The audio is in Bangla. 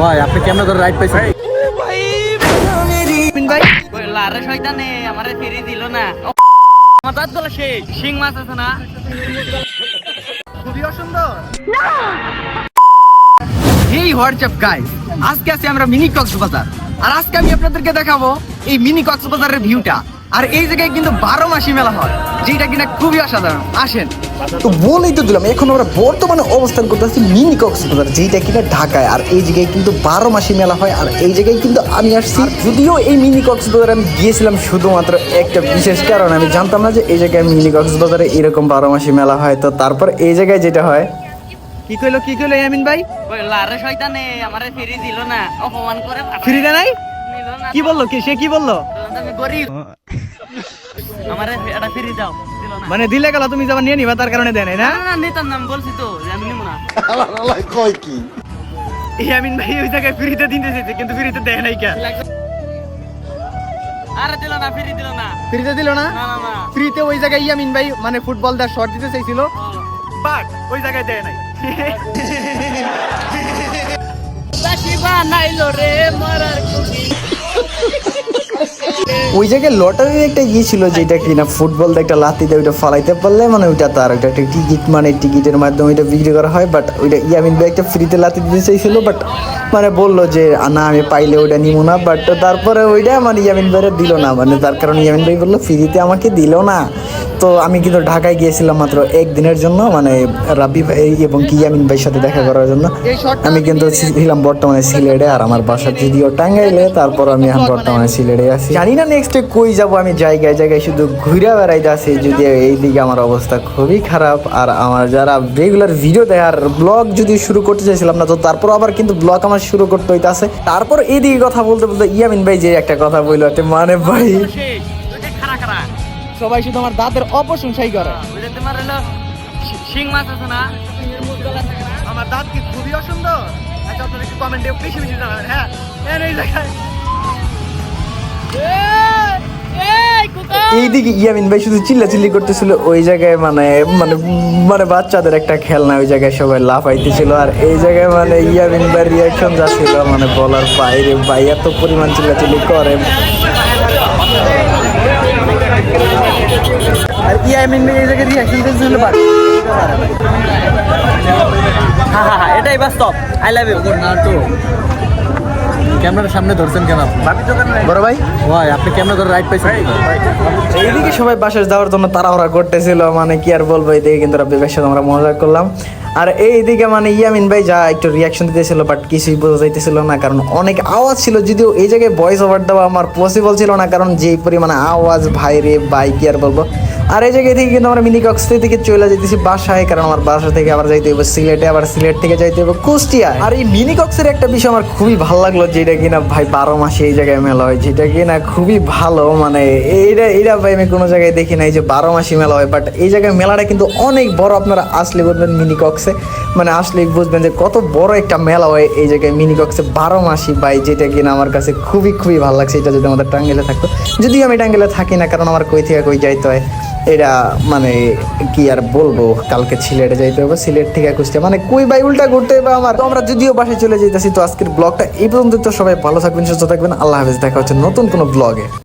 ভাই, আপনি রাইড পাইছেন শিং মাছ আছে না খুবই অসুন্দর আজকে আছি আমরা মিনি কক্সবাজার আর আজকে আমি আপনাদেরকে দেখাবো এই মিনি কক্সবাজারের ভিউটা আর এই জায়গায় কিন্তু বারো মাসি মেলা হয় যেটা কিনা খুবই অসাধারণ। আসেন। তো বলেই তো দিলাম এখন আমরা বর্তমানে অবস্থান করতেছি মিনি কক্সবাজার যেটা কিনা ঢাকায়। আর এই জায়গায় কিন্তু বারো মাসি মেলা হয় আর এই জায়গায় কিন্তু আমি আসছি। যদিও এই মিনি কক্সবাজারে আমি গিয়েছিলাম শুধুমাত্র একটা বিশেষ কারণ আমি জানতাম না যে এই জায়গায় মিনি কক্সবাজারে এরকম বারো মাসি মেলা হয়। তো তারপর এই জায়গায় যেটা হয়। কি কইলো কি কইলো ইয়ামিন ভাই? লারে শয়তানে আমারে ফিরি দিল না অপমান করে। ফ্রি নাই? কি বলল কি সে কি বলল? আমারে এটা ফিরি দাও মানে দিলে গেল তুমি যাবার নিয়ে নিবা তার কারণে দেয় না? না না নিতাম নাম বলছি তো যে আমি নিব না। ইয়ামিন ভাই ওই জায়গায় ফ্রিতে দিতে চাইছে কিন্তু ফ্রিতে দেয় নাই কে? আরে দিল না ফিরি দিল না। ফ্রিতে দিল না? না না না। ফ্রিতে ওই জায়গায় ইয়ামিন ভাই মানে ফুটবল দা শট দিতে চাইছিল। বাট ওই জায়গায় দেয় নাই। দাসী বানাইলো রে মরার কুড়ি ওই জায়গায় লটারির একটা ইয়ে ছিল যেটা কিনা ফুটবল একটা লাতি দিয়ে ওইটা ফালাইতে পারলে মানে ওইটা তার ওইটা একটা টিকিট মানে টিকিটের মাধ্যমে ওইটা বিক্রি করা হয় বাট ওইটা ইয়ামিন ভাই একটা ফ্রিতে লাতি দিতে চাইছিল বাট মানে বলল যে না আমি পাইলে ওইটা নিব না। বাট তারপরে ওইটা মানে ইয়ামিন ভাইয়ের দিল না মানে তার কারণে ইয়ামিন ভাই বলল ফ্রিতে আমাকে দিল না। তো আমি কিন্তু ঢাকায় গিয়েছিলাম মাত্র একদিনের জন্য মানে রাবি ভাই এবং কি ইয়ামিন ভাইয়ের সাথে দেখা করার জন্য। আমি কিন্তু ছিলাম বর্তমানে সিলেটে আর আমার বাসা যদিও টাঙ্গাইলে তারপর আমি এখন বর্তমানে সিলেটে আছি। জানি না নেক্সটে কই যাব আমি? জায়গায় জায়গায় শুধু ঘুরে বেড়াইতে আছি যদি এইদিকে আমার অবস্থা খুবই খারাপ, আর আমার যারা রেগুলার ভিডিও দেয় আর ব্লগ যদি শুরু করতে চাইছিলাম না, তো তারপর আবার কিন্তু ব্লগ আমার শুরু করতে হইতাছে। তারপর এইদিকে কথা বলতে বলতে ইয়ামিন ভাই যে একটা কথা বলল একটা মানে ভাই সবাই শুধু আমার দাঁতের অপ্রশংসাই করে। আছে আমার দাঁত কি খুবই অসুন্দর? আচ্ছা কমেন্টে হ্যাঁ? এই এইদিকে ইয়ামিন ভাই শুধু চিল্লাচিল্লি করতেছিল ওই জায়গায় মানে মানে মানে বাচ্চাদের একটা খেলনা ওই জায়গায় সবাই লাফাইতেছিল। আর এই জায়গায় মানে ইয়ামিন ভাই রিয়াকশন যা ছিল মানে বলার বাইরে ভাই এত পরিমাণ চিল্লাচিল্লি করে। আর ইয়ামিন ভাই এই জায়গায় রিয়াকশন দিয়েছিল হ্যাঁ হ্যাঁ হ্যাঁ এটাই বাস্তব। আই লাভ ইউ তো ক্যামেরার সামনে ধরছেন কেন বড় ভাই ভাই আপনি কেমন করে রাইড পাইছেন এইদিকে সবাই বাসায় যাওয়ার জন্য তাড়াহুড়া করতেছিল মানে কি আর বলব এইদিকে কিন্তু আমরা মজা করলাম। আর এইদিকে মানে ইয়ামিন ভাই যা একটু রিয়াকশন দিতেছিল বাট কিছুই বোঝা যাইতেছিল না কারণ অনেক আওয়াজ ছিল যদিও এই জায়গায় ভয়েস ওভার দেওয়া আমার পসিবল ছিল না কারণ যেই পরিমাণে আওয়াজ ভাই রে ভাই কি আর বলব। আর এই জায়গায় থেকে কিন্তু আমরা মিনি কক্স থেকে চলে যেতেছি বাসায়, কারণ আমার বাসা থেকে আবার যাইতে হবে সিলেটে, আবার সিলেট থেকে যাইতে হবে কুষ্টিয়া আর এই মিনি কক্সের একটা বিষয় আমার খুবই ভালো লাগল, যেটা কিনা ভাই বারো মাসে এই জায়গায় মেলা হয়, যেটা কিনা খুবই ভালো মানে এইটা এইটা ভাই আমি কোনো জায়গায় দেখি নাই যে বারো মাসি মেলা হয় বাট এই জায়গায় মেলাটা কিন্তু অনেক বড়, আপনারা আসলে বুঝবেন মিনি কক্সে মানে আসলে বুঝবেন যে কত বড় একটা মেলা হয় এই জায়গায় মিনি কক্সে বারো মাসি ভাই যেটা কিনা আমার কাছে খুবই খুবই ভালো লাগছে, এটা যদি আমাদের টাঙ্গেলে থাকতো। যদিও আমি টাঙ্গেলে থাকি না, কারণ আমার কই থেকে কই যাইতে হয়। এটা মানে কি আর বলব, কালকে সিলেটে যাইতে হবে সিলেট থেকে কুষ্টিয়া মানে কই বাই উল্টা ঘুরতে হবে আমার। তো আমরা যদিও বাসায় চলে যেতেছি তো আজকের ব্লগটা এই পর্যন্ত তো সবাই ভালো থাকবেন, সুস্থ থাকবেন। আল্লাহ হাফেজ, দেখা হচ্ছে নতুন কোনো ব্লগে